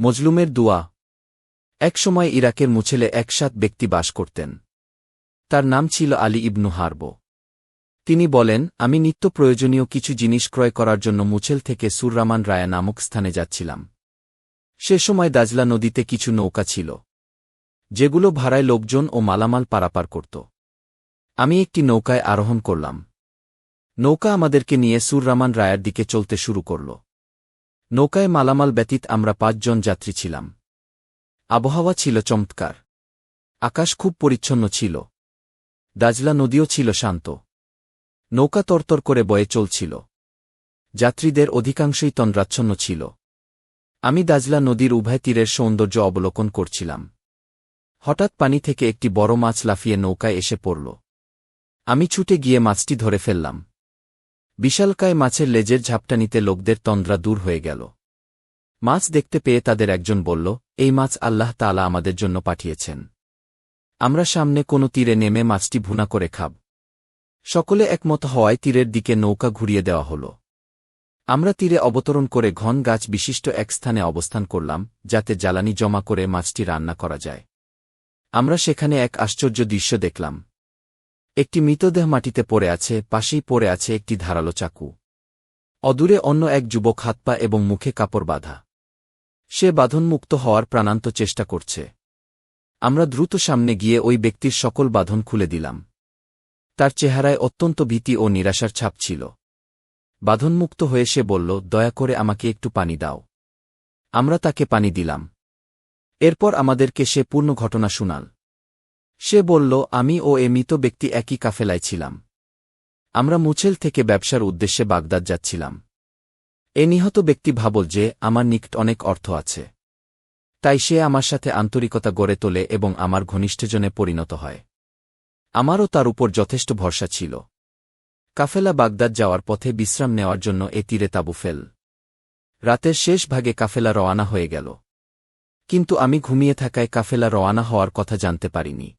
মজলুমের দুয়া। একসময় ইরাকের মুছেলে একসাথ ব্যক্তি বাস করতেন। তার নাম ছিল আলী ইবনু হারব। তিনি বলেন, আমি নিত্য প্রয়োজনীয় কিছু জিনিস ক্রয় করার জন্য মুছেল থেকে সুররামান রায়া নামক স্থানে যাচ্ছিলাম। সে সময় দাজলা নদীতে কিছু নৌকা ছিল, যেগুলো ভাড়ায় লোকজন ও মালামাল পারাপার করত। আমি একটি নৌকায় আরোহণ করলাম। নৌকা আমাদেরকে নিয়ে সুররামান রায়ার দিকে চলতে শুরু করল। নৌকায় মালামাল ব্যতীত আমরা পাঁচজন যাত্রী ছিলাম। আবহাওয়া ছিল চমৎকার। আকাশ খুব পরিচ্ছন্ন ছিল। দাজলা নদীও ছিল শান্ত। নৌকা তরতর করে বয়ে চলছিল। যাত্রীদের অধিকাংশই তন্দ্রাচ্ছন্ন ছিল। আমি দাজলা নদীর উভয় তীরের সৌন্দর্য অবলোকন করছিলাম। হঠাৎ পানি থেকে একটি বড় মাছ লাফিয়ে নৌকায় এসে পড়ল। আমি ছুটে গিয়ে মাছটি ধরে ফেললাম। বিশালকায় মাছের লেজের ঝাপটানিতে লোকদের তন্দ্রা দূর হয়ে গেল। মাছ দেখতে পেয়ে তাদের একজন বলল, এই মাছ আল্লাহ তালা আমাদের জন্য পাঠিয়েছেন। আমরা সামনে কোনো তীরে নেমে মাছটি ভুনা করে খাব। সকলে একমত হওয়ায় তীরের দিকে নৌকা ঘুরিয়ে দেওয়া হল। আমরা তীরে অবতরণ করে ঘন গাছ বিশিষ্ট এক স্থানে অবস্থান করলাম, যাতে জ্বালানি জমা করে মাছটি রান্না করা যায়। আমরা সেখানে এক আশ্চর্য দৃশ্য দেখলাম। একটি মৃতদেহ মাটিতে পড়ে আছে, পাশেই পড়ে আছে একটি ধারালো চাকু। অদূরে অন্য এক যুবক হাত পা এবং মুখে কাপড় বাঁধা। সে বাঁধনমুক্ত হওয়ার প্রাণান্ত চেষ্টা করছে। আমরা দ্রুত সামনে গিয়ে ওই ব্যক্তির সকল বাঁধন খুলে দিলাম। তার চেহারায় অত্যন্ত ভীতি ও নিরাশার ছাপ ছিল। বাঁধনমুক্ত হয়ে সে বলল, দয়া করে আমাকে একটু পানি দাও। আমরা তাকে পানি দিলাম। এরপর আমাদেরকে সে পূর্ণ ঘটনা শুনাল। সে বলল, আমি ও এ মৃত ব্যক্তি একই কাফেলায় ছিলাম। আমরা মুছেল থেকে ব্যবসার উদ্দেশ্যে বাগদাদ যাচ্ছিলাম। এ নিহত ব্যক্তি ভাবল যে, আমার নিকট অনেক অর্থ আছে। তাই সে আমার সাথে আন্তরিকতা গড়ে তোলে এবং আমার ঘনিষ্ঠজনে পরিণত হয়। আমারও তার উপর যথেষ্ট ভরসা ছিল। কাফেলা বাগদাদ যাওয়ার পথে বিশ্রাম নেওয়ার জন্য এ তীরে তাবু ফেল। রাতের শেষ ভাগে কাফেলা রওয়ানা হয়ে গেল। কিন্তু আমি ঘুমিয়ে থাকায় কাফেলা রওয়ানা হওয়ার কথা জানতে পারিনি।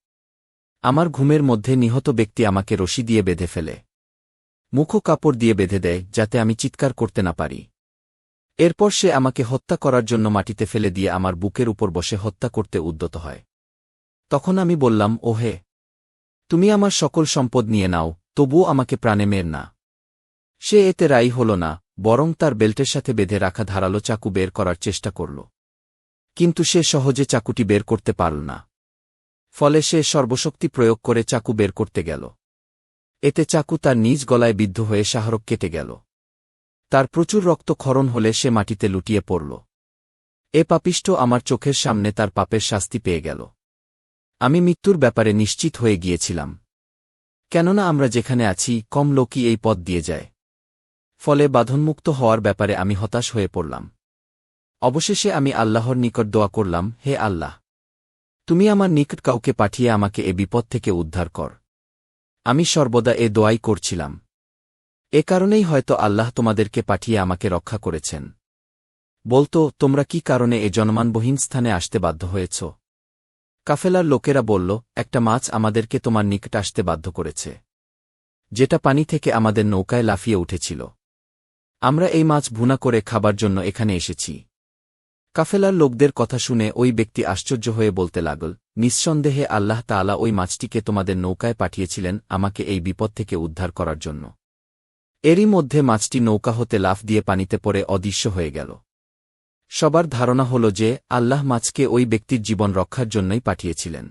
আমার ঘুমের মধ্যে নিহত ব্যক্তি আমাকে রশি দিয়ে বেঁধে ফেলে। মুখো কাপড় দিয়ে বেঁধে দেয়, যাতে আমি চিৎকার করতে না পারি। এরপর সে আমাকে হত্যা করার জন্য মাটিতে ফেলে দিয়ে আমার বুকের উপর বসে হত্যা করতে উদ্যত হয়। তখন আমি বললাম, ওহে, তুমি আমার সকল সম্পদ নিয়ে নাও, তবুও আমাকে প্রাণে মের না। সে এতে রাই হল না, বরং তার বেল্টের সাথে বেঁধে রাখা ধারালো চাকু বের করার চেষ্টা করল। কিন্তু সে সহজে চাকুটি বের করতে পারল না। ফলে সে সর্বশক্তি প্রয়োগ করে চাকু বের করতে গেল। এতে চাকু তার নিজ গলায় বিদ্ধ হয়ে শাহরক কেটে গেল। তার প্রচুর রক্তক্ষরণ হলে সে মাটিতে লুটিয়ে পড়ল। এ পাপিষ্ট আমার চোখের সামনে তার পাপের শাস্তি পেয়ে গেল। আমি মৃত্যুর ব্যাপারে নিশ্চিত হয়ে গিয়েছিলাম। কেননা আমরা যেখানে আছি, কম লোকই এই পথ দিয়ে যায়। ফলে বাঁধনমুক্ত হওয়ার ব্যাপারে আমি হতাশ হয়ে পড়লাম। অবশেষে আমি আল্লাহর নিকট দোয়া করলাম, হে আল্লাহ! তুমি আমার নিকট কাউকে পাঠিয়ে আমাকে এ বিপদ থেকে উদ্ধার কর। আমি সর্বদা এ দোয়াই করছিলাম। এ কারণেই হয়তো আল্লাহ তোমাদেরকে পাঠিয়ে আমাকে রক্ষা করেছেন। বলতো, তোমরা কি কারণে এ জনমানবহীন স্থানে আসতে বাধ্য হয়েছ? কাফেলার লোকেরা বলল, একটা মাছ আমাদেরকে তোমার নিকট আসতে বাধ্য করেছে। যেটা পানি থেকে আমাদের নৌকায় লাফিয়ে উঠেছিল। আমরা এই মাছ ভুনা করে খাবার জন্য এখানে এসেছি। কাফেলার লোকদের কথা শুনে ওই ব্যক্তি আশ্চর্য হয়ে বলতে লাগল, নিঃসন্দেহে আল্লাহ তালা ওই মাছটিকে তোমাদের নৌকায় পাঠিয়েছিলেন আমাকে এই বিপদ থেকে উদ্ধার করার জন্য। এরই মধ্যে মাছটি নৌকা হতে লাফ দিয়ে পানিতে পড়ে অদৃশ্য হয়ে গেল। সবার ধারণা হল যে আল্লাহ মাছকে ওই ব্যক্তির জীবন রক্ষার জন্যই পাঠিয়েছিলেন।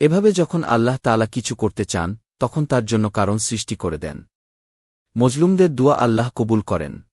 এভাবে যখন আল্লাহ তালা কিছু করতে চান, তখন তার জন্য কারণ সৃষ্টি করে দেন। মজলুমদের দুয়া আল্লাহ কবুল করেন।